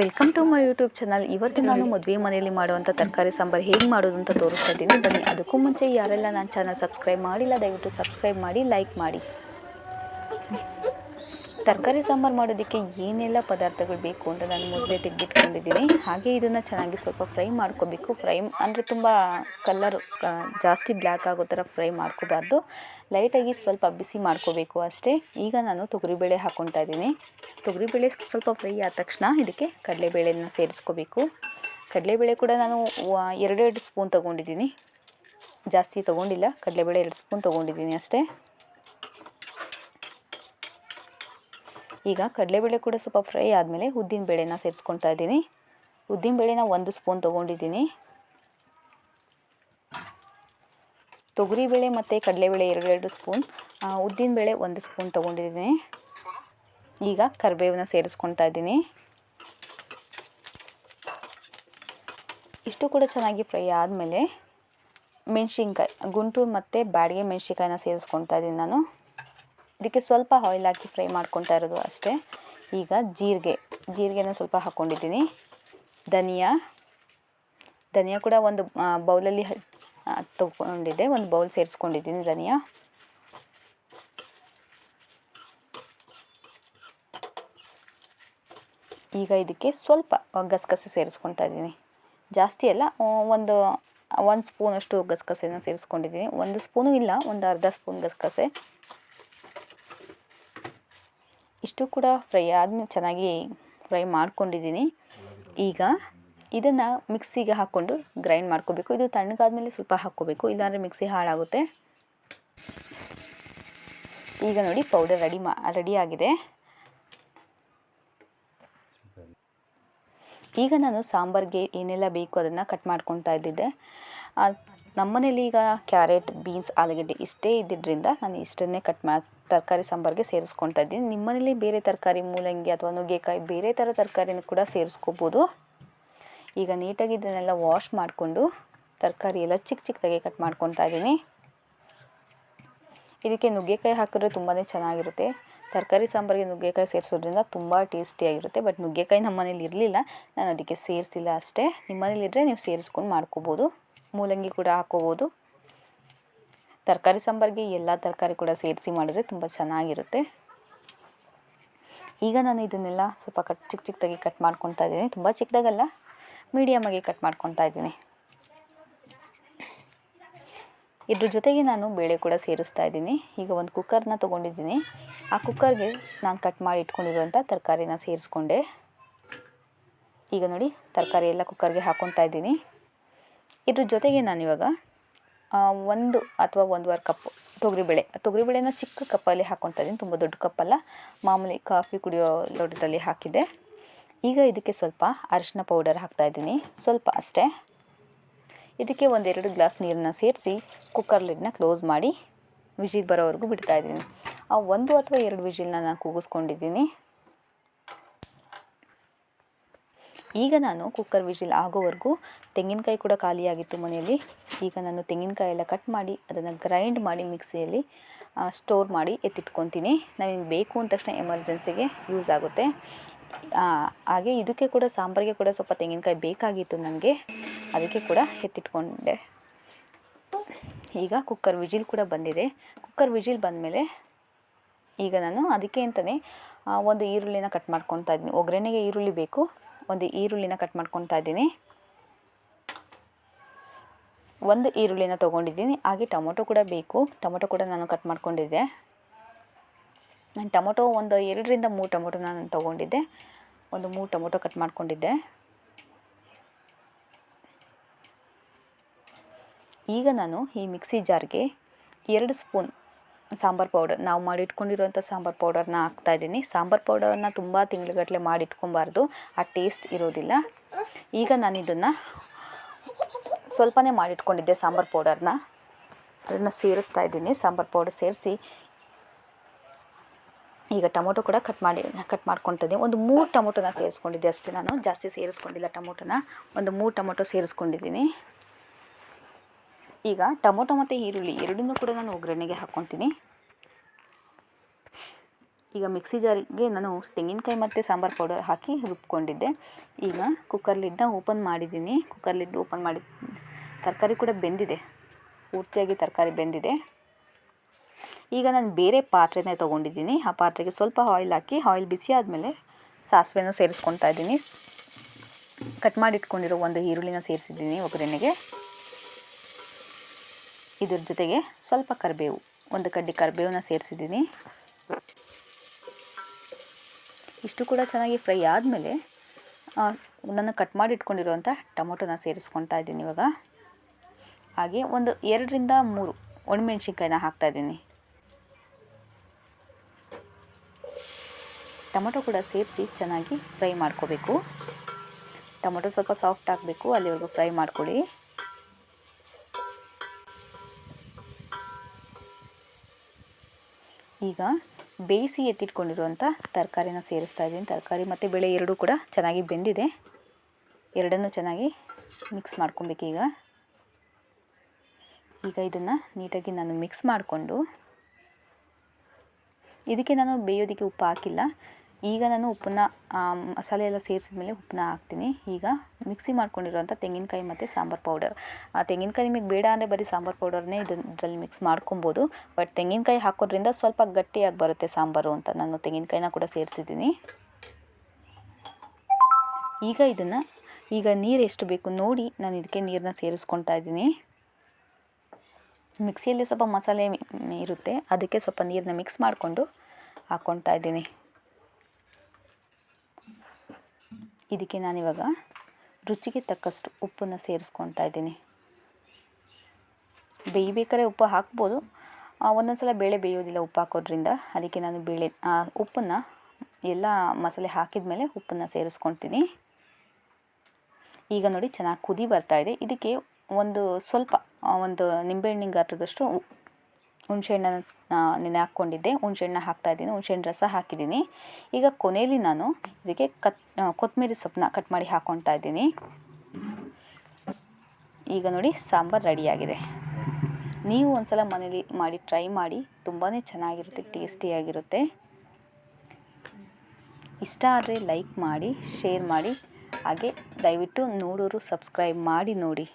Welcome to my YouTube channel. ಇವತ್ತು ನಾನು ಮದುವೆ ಮನೆಯಲ್ಲಿ ಮಾಡುವಂಥ ತರಕಾರಿ ಸಾಂಬಾರು ಹೇಗೆ ಮಾಡೋದು ಅಂತ ತೋರಿಸ್ತಾ ಇದ್ದೀನಿ. ಬನ್ನಿ, ಅದಕ್ಕೂ ಮುಂಚೆ ಯಾರೆಲ್ಲ ನನ್ನ ಚಾನಲ್ ಸಬ್ಸ್ಕ್ರೈಬ್ ಮಾಡಿಲ್ಲ, ದಯವಿಟ್ಟು ಸಬ್ಸ್ಕ್ರೈಬ್ ಮಾಡಿ, ಲೈಕ್ ಮಾಡಿ. ತರಕಾರಿ ಸಾಂಬಾರು ಮಾಡೋದಕ್ಕೆ ಏನೆಲ್ಲ ಪದಾರ್ಥಗಳು ಬೇಕು ಅಂತ ನಾನು ಮೊದಲೇ ತೆಗೆದಿಟ್ಕೊಂಡಿದ್ದೀನಿ. ಹಾಗೆ ಇದನ್ನು ಚೆನ್ನಾಗಿ ಸ್ವಲ್ಪ ಫ್ರೈ ಮಾಡ್ಕೋಬೇಕು. ಫ್ರೈ ಅಂದರೆ ತುಂಬ ಕಲ್ಲರ್ ಜಾಸ್ತಿ ಬ್ಲ್ಯಾಕ್ ಆಗೋ ಥರ ಫ್ರೈ ಮಾಡ್ಕೋಬಾರ್ದು. ಲೈಟಾಗಿ ಸ್ವಲ್ಪ ಬಿಸಿ ಮಾಡ್ಕೋಬೇಕು ಅಷ್ಟೇ. ಈಗ ನಾನು ತೊಗರಿಬೇಳೆ ಹಾಕ್ಕೊತಾ ಇದ್ದೀನಿ. ತೊಗರಿಬೇಳೆ ಸ್ವಲ್ಪ ಫ್ರೈ ಆದ ತಕ್ಷಣ ಇದಕ್ಕೆ ಕಡಲೆಬೇಳೆನ ಸೇರಿಸ್ಕೋಬೇಕು. ಕಡಲೆಬೇಳೆ ಕೂಡ ನಾನು ಎರಡೆರಡು ಸ್ಪೂನ್ ತೊಗೊಂಡಿದ್ದೀನಿ. ಜಾಸ್ತಿ ತೊಗೊಂಡಿಲ್ಲ. ಕಡಲೆಬೇಳೆ ಎರಡು ಸ್ಪೂನ್ ತೊಗೊಂಡಿದ್ದೀನಿ ಅಷ್ಟೇ. ಈಗ ಕಡಲೆಬೇಳೆ ಕೂಡ ಸ್ವಲ್ಪ ಫ್ರೈ ಆದಮೇಲೆ ಉದ್ದಿನ ಬೇಳೆನ ಸೇರಿಸ್ಕೊಳ್ತಾ ಇದ್ದೀನಿ. ಉದ್ದಿನ ಬೇಳೆನ ಒಂದು ಸ್ಪೂನ್ ತೊಗೊಂಡಿದ್ದೀನಿ. ತೊಗರಿಬೇಳೆ ಮತ್ತು ಕಡಲೆಬೇಳೆ ಎರಡೆರಡು ಸ್ಪೂನ್ ಉದ್ದಿನಬೇಳೆ ಒಂದು ಸ್ಪೂನ್ ತೊಗೊಂಡಿದ್ದೀನಿ. ಈಗ ಕರಿಬೇವನ್ನ ಸೇರಿಸ್ಕೊಳ್ತಾ ಇದ್ದೀನಿ. ಇಷ್ಟು ಕೂಡ ಚೆನ್ನಾಗಿ ಫ್ರೈ ಆದಮೇಲೆ ಮೆಣಸಿನ್ಕಾಯಿ, ಗುಂಟೂರು ಮತ್ತು ಬ್ಯಾಡಿಗೆ ಮೆಣಸಿನ್ಕಾಯಿನ ಸೇರಿಸ್ಕೊಳ್ತಾ ಇದ್ದೀನಿ ನಾನು. ಇದಕ್ಕೆ ಸ್ವಲ್ಪ ಆಯಿಲ್ ಹಾಕಿ ಫ್ರೈ ಮಾಡ್ಕೊತಾ ಇರೋದು ಅಷ್ಟೇ. ಈಗ ಜೀರಿಗೆ, ಜೀರಿಗೆನ ಸ್ವಲ್ಪ ಹಾಕ್ಕೊಂಡಿದ್ದೀನಿ ಧನಿಯಾ ಧನಿಯಾ ಕೂಡ ಒಂದು ಬೌಲಲ್ಲಿ ತೊಗೊಂಡಿದ್ದೆ, ಒಂದು ಬೌಲ್ ಸೇರಿಸ್ಕೊಂಡಿದ್ದೀನಿ ಧನಿಯಾ. ಈಗ ಇದಕ್ಕೆ ಸ್ವಲ್ಪ ಗಸಗಸೆ ಸೇರಿಸ್ಕೊತಾ ಇದ್ದೀನಿ. ಜಾಸ್ತಿ ಅಲ್ಲ ಒಂದು ಒಂದು ಸ್ಪೂನಷ್ಟು ಗಸಗಸೆನ ಸೇರಿಸ್ಕೊಂಡಿದ್ದೀನಿ. ಒಂದು ಸ್ಪೂನು ಇಲ್ಲ, ಒಂದು ಅರ್ಧ ಸ್ಪೂನ್ ಗಸಗಸೆ. ಇಷ್ಟು ಕೂಡ ಫ್ರೈ ಆದ್ಮೇಲೆ ಚೆನ್ನಾಗಿ ಫ್ರೈ ಮಾಡ್ಕೊಂಡಿದ್ದೀನಿ. ಈಗ ಇದನ್ನು ಮಿಕ್ಸಿಗೆ ಹಾಕ್ಕೊಂಡು ಗ್ರೈಂಡ್ ಮಾಡ್ಕೋಬೇಕು. ಇದು ತಣ್ಣಗಾದ್ಮೇಲೆ ಸ್ವಲ್ಪ ಹಾಕ್ಕೋಬೇಕು. ಇಲ್ಲಾಂದರೆ ಮಿಕ್ಸಿ ಹಾಳಾಗುತ್ತೆ. ಈಗ ನೋಡಿ ಪೌಡರ್ ರೆಡಿ ಮಾ ರೆಡಿಯಾಗಿದೆ ಈಗ ನಾನು ಸಾಂಬಾರಿಗೆ ಏನೆಲ್ಲ ಬೇಕು ಅದನ್ನು ಕಟ್ ಮಾಡ್ಕೊತಾ ಇದ್ದಿದ್ದೆ. ನಮ್ಮನೇಲಿ ಈಗ ಕ್ಯಾರೆಟ್, ಬೀನ್ಸ್, ಆಲೂಗಡ್ಡೆ ಇಷ್ಟೇ ಇದ್ದಿದ್ದರಿಂದ ನಾನು ಇಷ್ಟನ್ನೇ ಕಟ್ ಮಾ ತರಕಾರಿ ಸಾಂಬಾರಿಗೆ ಸೇರಿಸ್ಕೊಳ್ತಾ ಇದ್ದೀನಿ. ನಿಮ್ಮನೇಲಿ ಬೇರೆ ತರಕಾರಿ, ಮೂಲಂಗಿ ಅಥವಾ ನುಗ್ಗೆಕಾಯಿ ಬೇರೆ ಥರ ತರಕಾರಿನ ಕೂಡ ಸೇರಿಸ್ಕೋಬೋದು. ಈಗ ನೀಟಾಗಿ ಇದನ್ನೆಲ್ಲ ವಾಶ್ ಮಾಡಿಕೊಂಡು ತರಕಾರಿ ಎಲ್ಲ ಚಿಕ್ಕ ಚಿಕ್ಕದಾಗಿ ಕಟ್ ಮಾಡ್ಕೊತಾ ಇದ್ದೀನಿ. ಇದಕ್ಕೆ ನುಗ್ಗೆಕಾಯಿ ಹಾಕಿದ್ರೆ ತುಂಬಾ ಚೆನ್ನಾಗಿರುತ್ತೆ. ತರಕಾರಿ ಸಾಂಬಾರಿಗೆ ನುಗ್ಗೆಕಾಯಿ ಸೇರಿಸೋದ್ರಿಂದ ತುಂಬ ಟೇಸ್ಟಿಯಾಗಿರುತ್ತೆ ಬಟ್ ನುಗ್ಗೆಕಾಯಿ ನಮ್ಮ ಮನೇಲಿ ಇರಲಿಲ್ಲ. ನಾನು ಅದಕ್ಕೆ ಸೇರಿಸಿಲ್ಲ ಅಷ್ಟೇ. ನಿಮ್ಮ ಮನೇಲಿದ್ದರೆ ನೀವು ಸೇರಿಸ್ಕೊಂಡು ಮಾಡ್ಕೋಬೋದು. ಮೂಲಂಗಿ ಕೂಡ ಹಾಕ್ಕೋಬೋದು ತರಕಾರಿ ಸಾಂಬಾರಿಗೆ ಎಲ್ಲ ತರಕಾರಿ ಕೂಡ ಸೇರಿಸಿ ಮಾಡಿದರೆ ತುಂಬ ಚೆನ್ನಾಗಿರುತ್ತೆ. ಈಗ ನಾನು ಇದನ್ನೆಲ್ಲ ಸ್ವಲ್ಪ ಕಟ್ ಚಿಕ್ಕ ಚಿಕ್ಕದಾಗಿ ಕಟ್ ಮಾಡ್ಕೊತಾ ಇದ್ದೀನಿ. ತುಂಬ ಚಿಕ್ಕದಾಗಲ್ಲ ಮೀಡಿಯಮಾಗಿ ಕಟ್ ಮಾಡ್ಕೊತಾ ಇದ್ದೀನಿ. ಇದ್ರ ಜೊತೆಗೆ ನಾನು ಬೇಳೆ ಕೂಡ ಸೇರಿಸ್ತಾ ಇದ್ದೀನಿ. ಈಗ ಒಂದು ಕುಕ್ಕರ್ನ ತೊಗೊಂಡಿದ್ದೀನಿ. ಆ ಕುಕ್ಕರ್ಗೆ ನಾನು ಕಟ್ ಮಾಡಿ ಇಟ್ಕೊಂಡಿರುವಂಥ ತರಕಾರಿನ ಸೇರಿಸ್ಕೊಂಡೆ. ಈಗ ನೋಡಿ ತರಕಾರಿ ಎಲ್ಲ ಕುಕ್ಕರ್ಗೆ ಹಾಕ್ಕೊತಾ ಇದ್ದೀನಿ. ಇದ್ರ ಜೊತೆಗೆ ನಾನಿವಾಗ ಆ, ಒಂದು ಅಥವಾ ಒಂದೂವರೆ ಕಪ್ಪು ತೊಗರಿಬೇಳೆ ತೊಗರಿಬೇಳೆನ ಚಿಕ್ಕ ಕಪ್ಪಲ್ಲಿ ಹಾಕ್ಕೊತಾ ಇದ್ದೀನಿ ತುಂಬ ದೊಡ್ಡ ಕಪ್ಪಲ್ಲ. ಮಾಮೂಲಿ ಕಾಫಿ ಕುಡಿಯೋ ಲೋಟದಲ್ಲಿ ಹಾಕಿದ್ದೆ. ಈಗ ಇದಕ್ಕೆ ಸ್ವಲ್ಪ ಅರಿಶಿನ ಪೌಡರ್ ಹಾಕ್ತಾಯಿದ್ದೀನಿ ಸ್ವಲ್ಪ ಅಷ್ಟೇ. ಇದಕ್ಕೆ ಒಂದೆರಡು ಗ್ಲಾಸ್ ನೀರನ್ನ ಸೇರಿಸಿ ಕುಕ್ಕರ್ ಲಿಡ್ನ ಕ್ಲೋಸ್ ಮಾಡಿ ವಿಜಿಲ್ ಬರೋವರೆಗೂ ಬಿಡ್ತಾಯಿದ್ದೀನಿ ಆ ಒಂದು ಅಥವಾ ಎರಡು ವಿಜಿಲ್ನ ನಾನು ಕೂಗಿಸ್ಕೊಂಡಿದ್ದೀನಿ. ಈಗ ನಾನು ಕುಕ್ಕರ್ ವಿಜಿಲ್ ಆಗೋವರೆಗೂ ತೆಂಗಿನಕಾಯಿ ಕೂಡ ಖಾಲಿಯಾಗಿತ್ತು ಮನೆಯಲ್ಲಿ. ಈಗ ನಾನು ತೆಂಗಿನಕಾಯಿ ಎಲ್ಲ ಕಟ್ ಮಾಡಿ, ಅದನ್ನು ಗ್ರೈಂಡ್ ಮಾಡಿ ಮಿಕ್ಸಿಯಲ್ಲಿ ಸ್ಟೋರ್ ಮಾಡಿ ಎತ್ತಿಟ್ಕೊತೀನಿ. ನಮಗೆ ಬೇಕು ಅಂದ ತಕ್ಷಣ ಎಮರ್ಜೆನ್ಸಿಗೆ ಯೂಸ್ ಆಗುತ್ತೆ. ಹಾಗೆ ಇದಕ್ಕೆ ಕೂಡ, ಸಾಂಬಾರಿಗೆ ಕೂಡ ಸ್ವಲ್ಪ ತೆಂಗಿನಕಾಯಿ ಬೇಕಾಗಿತ್ತು ನನಗೆ. ಅದಕ್ಕೆ ಕೂಡ ಎತ್ತಿಟ್ಕೊಂಡೆ. ಈಗ ಕುಕ್ಕರ್ ವಿಜಿಲ್ ಕೂಡ ಬಂದಿದೆ. ಕುಕ್ಕರ್ ವಿಜಿಲ್ ಬಂದಮೇಲೆ ಈಗ ನಾನು ಅದಕ್ಕೆ ಅಂತಲೇ ಒಂದು ಈರುಳ್ಳಿನ ಕಟ್ ಮಾಡ್ಕೊತಾ ಇದ್ದೀನಿ ಒಗ್ಗರಣೆಗೆ ಈರುಳ್ಳಿ ಬೇಕು. ಒಂದು ಈರುಳ್ಳಿನ ಕಟ್ ಮಾಡ್ಕೊತಾ ಇದ್ದೀನಿ. ಒಂದು ಈರುಳ್ಳಿನ ತೊಗೊಂಡಿದ್ದೀನಿ. ಹಾಗೆ ಟೊಮೊಟೊ ಕೂಡ ಬೇಕು. ಟೊಮೊಟೊ ಕೂಡ ನಾನು ಕಟ್ ಮಾಡ್ಕೊಂಡಿದ್ದೆ. ನಾನು ಟೊಮೊಟೊ ಒಂದು ಎರಡರಿಂದ ಮೂರು ಟೊಮೊಟೊ ನಾನು ತೊಗೊಂಡಿದ್ದೆ. ಒಂದು ಮೂರು ಟೊಮೊಟೊ ಕಟ್ ಮಾಡ್ಕೊಂಡಿದ್ದೆ. ಈಗ ನಾನು ಈ ಮಿಕ್ಸಿ ಜಾರ್ಗೆ ಎರಡು ಸ್ಪೂನ್ ಸಾಂಬಾರು ಪೌಡರ್ ನಾವು ಮಾಡಿಟ್ಕೊಂಡಿರುವಂಥ ಸಾಂಬಾರು ಪೌಡರ್ನ ಹಾಕ್ತಾಯಿದ್ದೀನಿ ಸಾಂಬಾರು ಪೌಡರನ್ನ ತುಂಬ ತಿಂಗಳುಗಟ್ಟಲೆ ಮಾಡಿಟ್ಕೊಬಾರ್ದು. ಆ ಟೇಸ್ಟ್ ಇರೋದಿಲ್ಲ. ಈಗ ನಾನು ಇದನ್ನು ಸ್ವಲ್ಪನೇ ಮಾಡಿಟ್ಕೊಂಡಿದ್ದೆ ಸಾಂಬಾರು ಪೌಡರ್ನ ಅದನ್ನು ಸೇರಿಸ್ತಾ ಇದ್ದೀನಿ. ಸಾಂಬಾರು ಪೌಡರ್ ಸೇರಿಸಿ ಈಗ ಟೊಮೊಟೊ ಕೂಡ ಕಟ್ ಮಾಡಿ ಕಟ್ ಮಾಡ್ಕೊತಿದ್ದೆ ಒಂದು ಮೂರು ಟೊಮೊಟೊನ ಸೇರಿಸ್ಕೊಂಡಿದ್ದೆ ಅಷ್ಟೇ ನಾನು. ಜಾಸ್ತಿ ಸೇರಿಸ್ಕೊಂಡಿಲ್ಲ ಟೊಮೊಟೊನ. ಒಂದು ಮೂರು ಟೊಮೊಟೊ ಸೇರಿಸ್ಕೊಂಡಿದ್ದೀನಿ. ಈಗ ಟೊಮೊಟೊ ಮತ್ತು ಈರುಳ್ಳಿ ಎರಡನ್ನೂ ಕೂಡ ನಾನು ಒಗ್ಗರಣೆಗೆ ಹಾಕ್ಕೊತೀನಿ. ಈಗ ಮಿಕ್ಸಿ ಜಾರಿಗೆ ನಾನು ತೆಂಗಿನಕಾಯಿ ಮತ್ತು ಸಾಂಬಾರು ಪೌಡರ್ ಹಾಕಿ ರುಬ್ಕೊಂಡಿದ್ದೆ. ಈಗ ಕುಕ್ಕರ್ ಲಿಡ್ನ ಓಪನ್ ಮಾಡಿದ್ದೀನಿ. ಕುಕ್ಕರ್ ಲಿಡ್ ಓಪನ್ ಮಾಡಿ, ತರಕಾರಿ ಕೂಡ ಬೆಂದಿದೆ. ಪೂರ್ತಿಯಾಗಿ ತರಕಾರಿ ಬೆಂದಿದೆ. ಈಗ ನಾನು ಬೇರೆ ಪಾತ್ರೆನೇ ತೊಗೊಂಡಿದ್ದೀನಿ. ಆ ಪಾತ್ರೆಗೆ ಸ್ವಲ್ಪ ಆಯಿಲ್ ಹಾಕಿ ಆಯಿಲ್ ಬಿಸಿ ಆದಮೇಲೆ ಸಾಸಿವೆನ ಸೇರಿಸ್ಕೊತಾ ಇದ್ದೀನಿ. ಕಟ್ ಮಾಡಿ ಇಟ್ಕೊಂಡಿರೋ ಒಂದು ಈರುಳ್ಳಿನ ಸೇರಿಸಿದ್ದೀನಿ ಒಗ್ಗರಣೆಗೆ. ಇದ್ರ ಜೊತೆಗೆ ಸ್ವಲ್ಪ ಕರಿಬೇವು, ಒಂದು ಕಡ್ಡಿ ಕರಿಬೇವನ್ನ ಸೇರಿಸಿದ್ದೀನಿ. ಇಷ್ಟು ಕೂಡ ಚೆನ್ನಾಗಿ ಫ್ರೈ ಆದಮೇಲೆ ನಾನು ಕಟ್ ಮಾಡಿ ಇಟ್ಕೊಂಡಿರುವಂಥ ಟೊಮೊಟೊನ ಸೇರಿಸ್ಕೊತಾ ಇದ್ದೀನಿ ಇವಾಗ. ಹಾಗೆ ಒಂದು ಎರಡರಿಂದ ಮೂರು ಒಣಮೆಣ್ಸಿನ್ಕಾಯಿನ ಹಾಕ್ತಾಯಿದ್ದೀನಿ ಟೊಮೊಟೊ ಕೂಡ ಸೇರಿಸಿ ಚೆನ್ನಾಗಿ ಫ್ರೈ ಮಾಡ್ಕೋಬೇಕು. ಟೊಮೊಟೊ ಸ್ವಲ್ಪ ಸಾಫ್ಟ್ ಆಗಬೇಕು, ಅಲ್ಲಿವರೆಗೂ ಫ್ರೈ ಮಾಡ್ಕೊಳ್ಳಿ. ಈಗ ಬೇಯಿಸಿ ಎತ್ತಿಟ್ಕೊಂಡಿರುವಂಥ ತರಕಾರಿನ ಸೇರಿಸ್ತಾ ಇದ್ದೀನಿ. ತರಕಾರಿ ಮತ್ತು ಬೆಳೆ ಎರಡೂ ಕೂಡ ಚೆನ್ನಾಗಿ ಬೆಂದಿದೆ. ಎರಡನ್ನೂ ಚೆನ್ನಾಗಿ ಮಿಕ್ಸ್ ಮಾಡ್ಕೊಬೇಕೀಗ ಈಗ. ಇದನ್ನು ನೀಟಾಗಿ ನಾನು ಮಿಕ್ಸ್ ಮಾಡಿಕೊಂಡು, ಇದಕ್ಕೆ ನಾನು ಬೇಯೋದಕ್ಕೆ ಉಪ್ಪು ಹಾಕಿಲ್ಲ. ಈಗ ನಾನು ಉಪ್ಪನ್ನ ಮಸಾಲೆ ಎಲ್ಲ ಸೇರಿಸಿದ ಮೇಲೆ ಉಪ್ಪನ್ನ ಹಾಕ್ತೀನಿ. ಈಗ ಮಿಕ್ಸಿ ಮಾಡ್ಕೊಂಡಿರುವಂಥ ತೆಂಗಿನಕಾಯಿ ಮತ್ತು ಸಾಂಬಾರು ಪೌಡರ್ ಆ, ತೆಂಗಿನಕಾಯಿ ನಿಮಗೆ ಬೇಡ ಅಂದರೆ ಬರೀ ಸಾಂಬಾರು ಪೌಡರ್ನೇ ಇದರಲ್ಲಿ ಮಿಕ್ಸ್ ಮಾಡ್ಕೊಬೋದು. ಬಟ್ ತೆಂಗಿನಕಾಯಿ ಹಾಕೋದ್ರಿಂದ ಸ್ವಲ್ಪ ಗಟ್ಟಿಯಾಗಿ ಬರುತ್ತೆ ಸಾಂಬಾರು ಅಂತ ನಾನು ತೆಂಗಿನಕಾಯಿನ ಕೂಡ ಸೇರಿಸಿದ್ದೀನಿ. ಈಗ ಇದನ್ನು, ಈಗ ನೀರು ಎಷ್ಟು ಬೇಕು ನೋಡಿ ನಾನು ಇದಕ್ಕೆ ನೀರನ್ನ ಸೇರಿಸ್ಕೊತಾ ಇದ್ದೀನಿ. ಮಿಕ್ಸಿಯಲ್ಲಿ ಸ್ವಲ್ಪ ಮಸಾಲೆ ಇರುತ್ತೆ. ಅದಕ್ಕೆ ಸ್ವಲ್ಪ ನೀರನ್ನ ಮಿಕ್ಸ್ ಮಾಡಿಕೊಂಡು ಹಾಕ್ಕೊತಾ ಇದ್ದೀನಿ. ಇದಕ್ಕೆ ನಾನಿವಾಗ ರುಚಿಗೆ ತಕ್ಕಷ್ಟು ಉಪ್ಪನ್ನು ಸೇರಿಸ್ಕೊತಾ ಇದ್ದೀನಿ. ಬೇಯಬೇಕಾದ್ರೆ ಉಪ್ಪು ಹಾಕ್ಬೋದು. ಒಂದೊಂದು ಸಲ ಬೇಳೆ ಬೇಯೋದಿಲ್ಲ ಉಪ್ಪು ಹಾಕೋದ್ರಿಂದ. ಅದಕ್ಕೆ ನಾನು ಬೇಳೆ ಉಪ್ಪನ್ನು ಎಲ್ಲ ಮಸಾಲೆ ಹಾಕಿದ ಮೇಲೆ ಉಪ್ಪನ್ನು ಸೇರಿಸ್ಕೊತೀನಿ ಈಗ ನೋಡಿ ಚೆನ್ನಾಗಿ ಕುದಿ ಬರ್ತಾಯಿದೆ ಇದಕ್ಕೆ ಒಂದು ಸ್ವಲ್ಪ ಒಂದು ನಿಂಬೆಹಣ್ಣಿನ ಗಾತ್ರದಷ್ಟು ಹುಣಸೆಹಣ್ಣನ್ನು ನೆನೆ ಹಾಕ್ಕೊಂಡಿದ್ದೆ. ಹುಣಸೆಹಣ್ಣು ಹಾಕ್ತಾ ಇದ್ದೀನಿ. ಹುಣಸೆಹಣ್ಣು ರಸ ಹಾಕಿದ್ದೀನಿ. ಈಗ ಕೊನೆಯಲ್ಲಿ ನಾನು ಇದಕ್ಕೆ ಕತ್ ಕೊತ್ತಂಬರಿ ಸೊಪ್ಪನ್ನ ಕಟ್ ಮಾಡಿ ಹಾಕ್ಕೊತಾ ಇದ್ದೀನಿ. ಈಗ ನೋಡಿ ಸಾಂಬಾರು ರೆಡಿಯಾಗಿದೆ. ನೀವು ಒಂದು ಸಲ ಮನೇಲಿ ಮಾಡಿ, ಟ್ರೈ ಮಾಡಿ. ತುಂಬಾ ಚೆನ್ನಾಗಿರುತ್ತೆ ಟೇಸ್ಟಿಯಾಗಿರುತ್ತೆ ಇಷ್ಟ ಆದರೆ ಲೈಕ್ ಮಾಡಿ, ಶೇರ್ ಮಾಡಿ. ಹಾಗೆ ದಯವಿಟ್ಟು ನೋಡೋರು ಸಬ್ಸ್ಕ್ರೈಬ್ ಮಾಡಿ ನೋಡಿ.